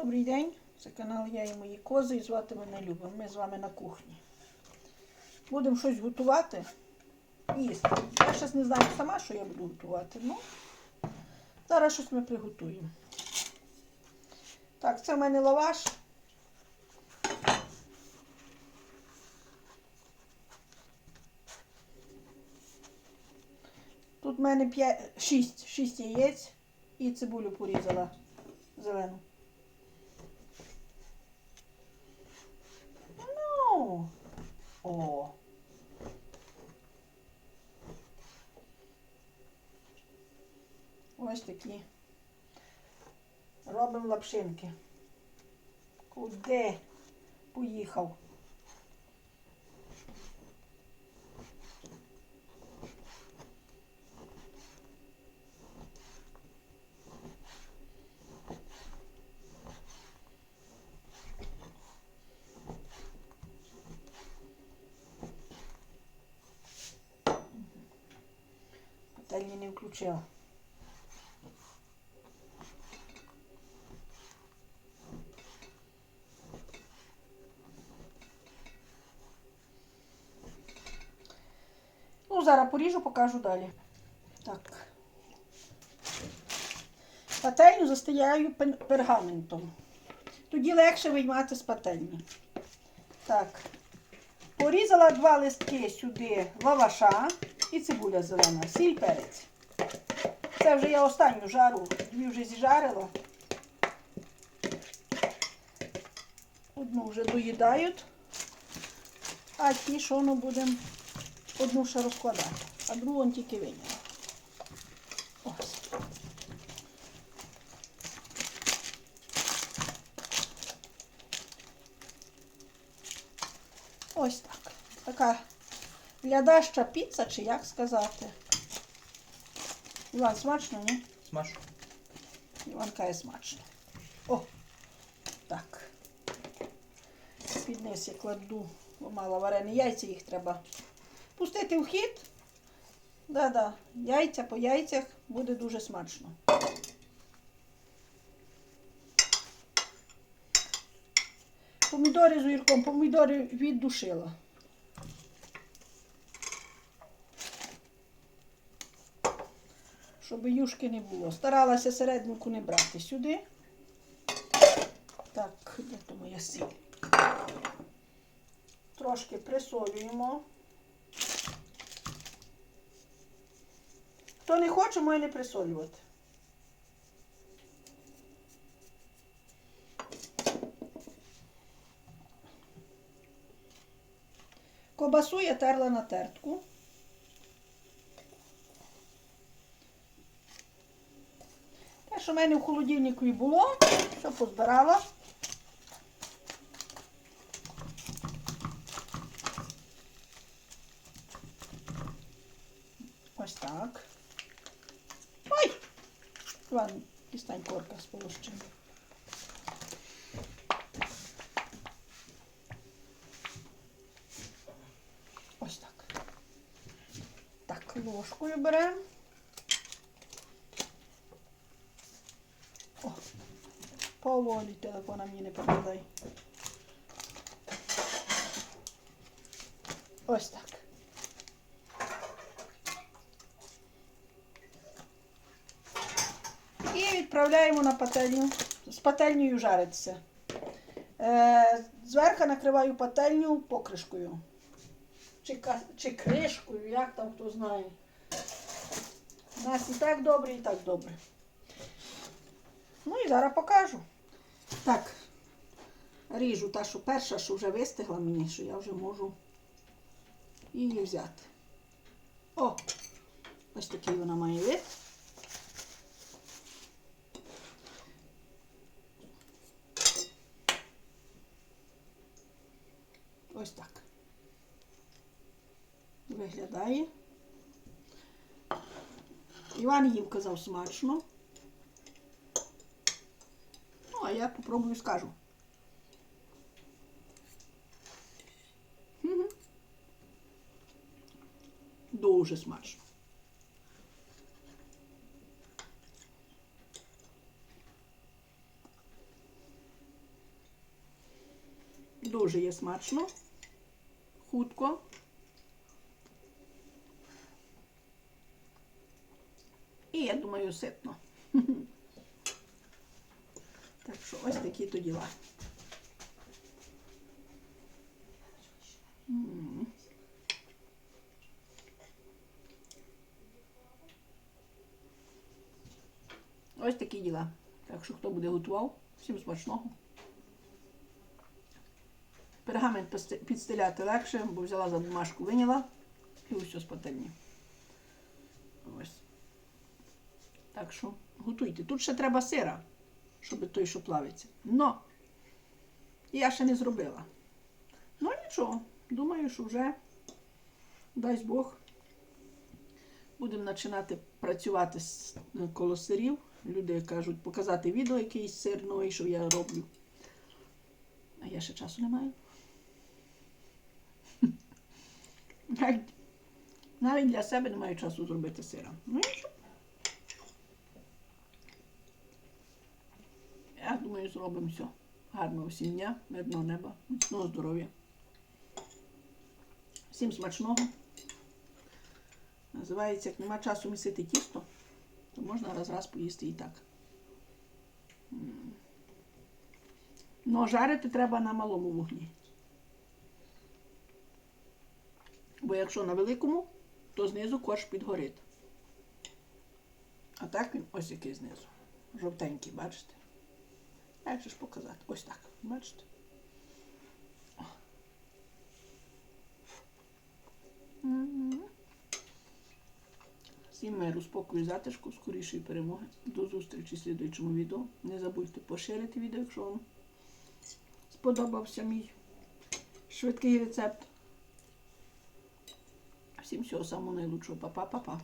Добрий день, це канал Я і мої кози, і звати мене Люба. Ми з вами на кухні. Будемо щось готувати. Їсти. Я зараз не знаю сама, що я буду готувати, ну зараз щось ми приготуємо. Так, це в мене лаваш. Тут в мене 5, 6, 6 яєць і цибулю порізала зелену. О. Ось такі. Робимо лапшинки. Куди поїхав? Пательні не включила. Ну, зараз поріжу, покажу далі. Так. Пательню застеляю пергаментом. Тоді легше виймати з пательні. Так. Порізала два листки сюди лаваша і цибуля зелена, сіль перець. Це вже я останню жару, дві вже зіжарила. Одну вже доїдають, а ті, що ми будемо одну ще розкладати, а другу он тільки виняла. Ось. Ось так. Така глядаща піца, чи як сказати. Іван, смачно, ні? Смаж. Іван каже смачно. О, так. Під низ я кладу, бо мало варені яйця, їх треба пустити в хід. Да-да, яйця по яйцях буде дуже смачно. Помідори з огірком, помідори віддушила. Щоб юшки не було. Старалася серединку не брати сюди. Так, де то моя сіль? Трошки присолюємо. Хто не хоче, може не присолювати. Кобасу я терла на тертку. Що в мене в холодильнику і було, все позбирала. Ось так. Ой! Іван, дістань корка з полощини. Ось так. Так, ложкою беремо. Поволі телефона мені не попадай. Ось так. І відправляємо на пательню. З пательнею жариться. Е, зверху накриваю пательню покришкою. Чи, чи кришкою, як там хто знає. У нас і так добре, і так добре. Ну і зараз покажу. Так, ріжу та, що перша, що вже вистигла мені, що я вже можу її взяти. О! Ось такий вона має вид. Ось так. Виглядає. Іван їм казав смачно. Ну, а я попробую скажу. Дуже смачно. Дуже є смачно. Хутко. І я думаю, ситно. Що ось такі то діла. Ось такі діла. Так що хто буде готував, всім смачного. Пергамент підстеляти легше, бо взяла за бумажку, виняла і ось з пательні. Ось. Так що готуйте. Тут ще треба сира, щоб той, що плавиться. Но я ще не зробила. Ну нічого, думаю, що вже, дасть Бог, будемо починати працювати з е, коло сирів. Люди кажуть, показати відео якийсь сир новий, що я роблю. А я ще часу не маю. Навіть для себе не маю часу зробити сира. Ну Зробимо все. Гарного всім дня, мирного неба, міцного здоров'я. Всім смачного. Називається, як нема часу місити тісто, то можна раз-раз поїсти і так. Ну, жарити треба на малому вогні. Бо якщо на великому, то знизу корж підгорить. А так він ось який знизу. Жовтенький, бачите? Як же ж показати? Ось так, бачите? Всім миру, спокою, затишку, скорішої перемоги. До зустрічі в слідуючому відео. Не забудьте поширити відео, якщо вам сподобався мій швидкий рецепт. Всім всього самого найлучшого. Па-па-па-па.